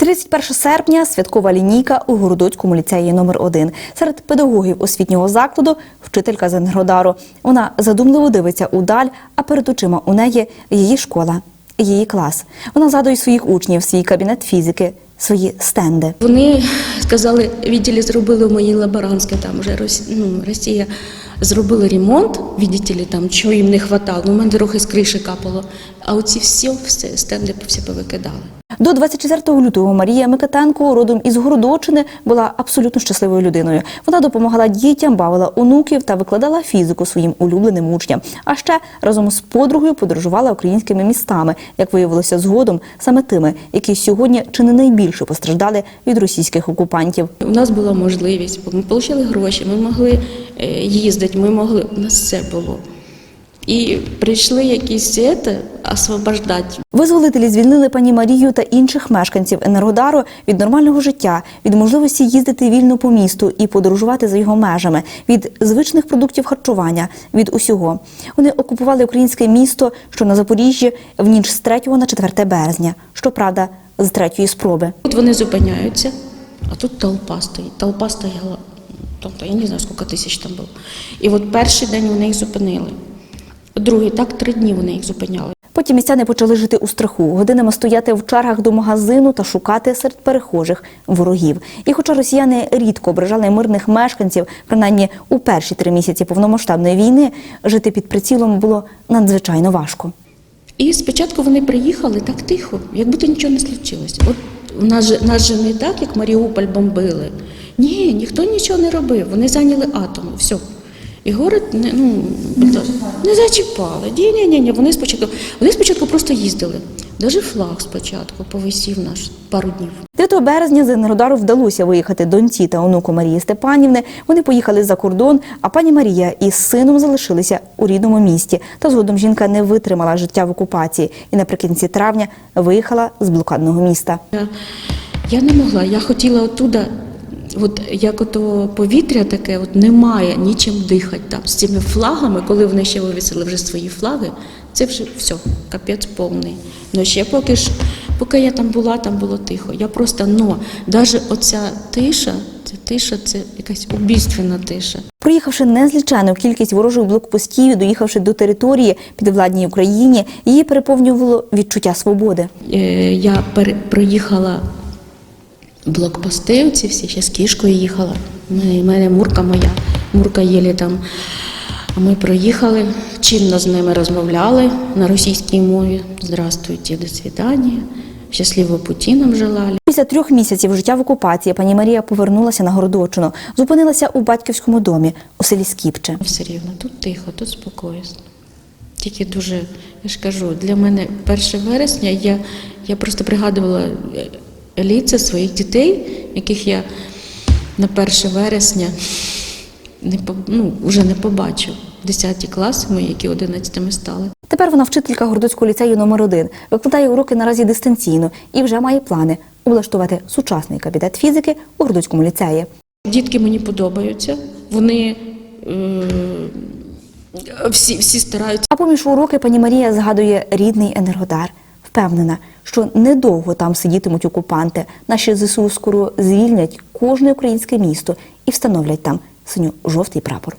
31 серпня святкова лінійка у Городоцькому ліцеї номер 1 Серед педагогів освітнього закладу вчителька з Енгродару. Вона задумливо дивиться удаль, а перед очима у неї її школа, її клас. Вона згадує своїх учнів, свій кабінет фізики, свої стенди. Вони сказали, відділі зробили в моїй лаборантській, там вже ну, Росія зробила ремонт, відділі там, чого їм не вистачало. У мене трохи з криші капало. А оці всі, все, стенди всі повикидали. До 24 лютого Марія Микитенко, родом із Городочини, була абсолютно щасливою людиною. Вона допомагала дітям, бавила онуків та викладала фізику своїм улюбленим учням. А ще разом з подругою подорожувала українськими містами, як виявилося згодом, саме тими, які сьогодні чи не найбільше постраждали від російських окупантів. У нас була можливість, ми отримали гроші, ми могли е, їздити, ми могли, у нас все було. І прийшли якісь це, освобождати. Визволителі звільнили пані Марію та інших мешканців Енергодару від нормального життя, від можливості їздити вільно по місту і подорожувати за його межами, від звичних продуктів харчування, від усього. Вони окупували українське місто, що на Запоріжжі в ніч з 3 на 4 березня. Щоправда, з третьої спроби. От вони зупиняються, а тут толпа стоїть. Толпа стояла, тобто я не знаю, скільки тисяч там було. І от перший день вони їх зупинили. Другий, так, три дні вони їх зупиняли. Потім містяни почали жити у страху, годинами стояти в чергах до магазину та шукати серед перехожих ворогів. І хоча росіяни рідко ображали мирних мешканців, принаймні у перші три місяці повномасштабної війни, жити під прицілом було надзвичайно важко. І спочатку вони приїхали так тихо, як будто нічого не случилось. От у нас же, нас же не так, як Маріуполь бомбили. Ні, ніхто нічого не робив. Вони зайняли атом. Все. І город не, ну, не зачіпали. Ні, ні, ні, ні. Вони спочатку, вони спочатку просто їздили. Даже флаг спочатку повисів наш пару днів. 9 березня з Енергодару вдалося виїхати доньці та онуку Марії Степанівни. Вони поїхали за кордон, а пані Марія із сином залишилися у рідному місті. Та згодом жінка не витримала життя в окупації і наприкінці травня виїхала з блокадного міста. Я, я не могла, я хотіла оттуда, от як ото повітря таке, от немає нічим дихати там. З цими флагами, коли вони ще вивісили вже свої флаги, це вже все, капець повний. Ну ще поки ж, поки я там була, там було тихо. Я просто, ну, навіть оця тиша, ця тиша, це якась убійственна тиша. Проїхавши незлічену кількість ворожих блокпостів, доїхавши до території підвладній Україні, її переповнювало відчуття свободи. Е, я проїхала блокпости, оці всі, ще з кішкою їхала. У мене, мурка моя, мурка єлі там. Ми проїхали, чинно з ними розмовляли на російській мові. Здравствуйте, до свидання. Щасливого путі нам желали. Після трьох місяців життя в окупації пані Марія повернулася на Городочину, зупинилася у батьківському домі у селі Скіпче. Все рівно, тут тихо, тут спокійно. Тільки дуже, я ж кажу, для мене 1 вересня я, я просто пригадувала ліце своїх дітей, яких я на 1 вересня не, ну, вже не побачу. 10 класи мої, які 11 стали. Тепер вона вчителька Городоцького ліцею номер 1 викладає уроки наразі дистанційно і вже має плани облаштувати сучасний кабінет фізики у Городоцькому ліцеї. Дітки мені подобаються, вони е, всі, всі стараються. А поміж уроки пані Марія згадує рідний енергодар. Впевнена, що недовго там сидітимуть окупанти. Наші ЗСУ скоро звільнять кожне українське місто і встановлять там синьо-жовтий прапор.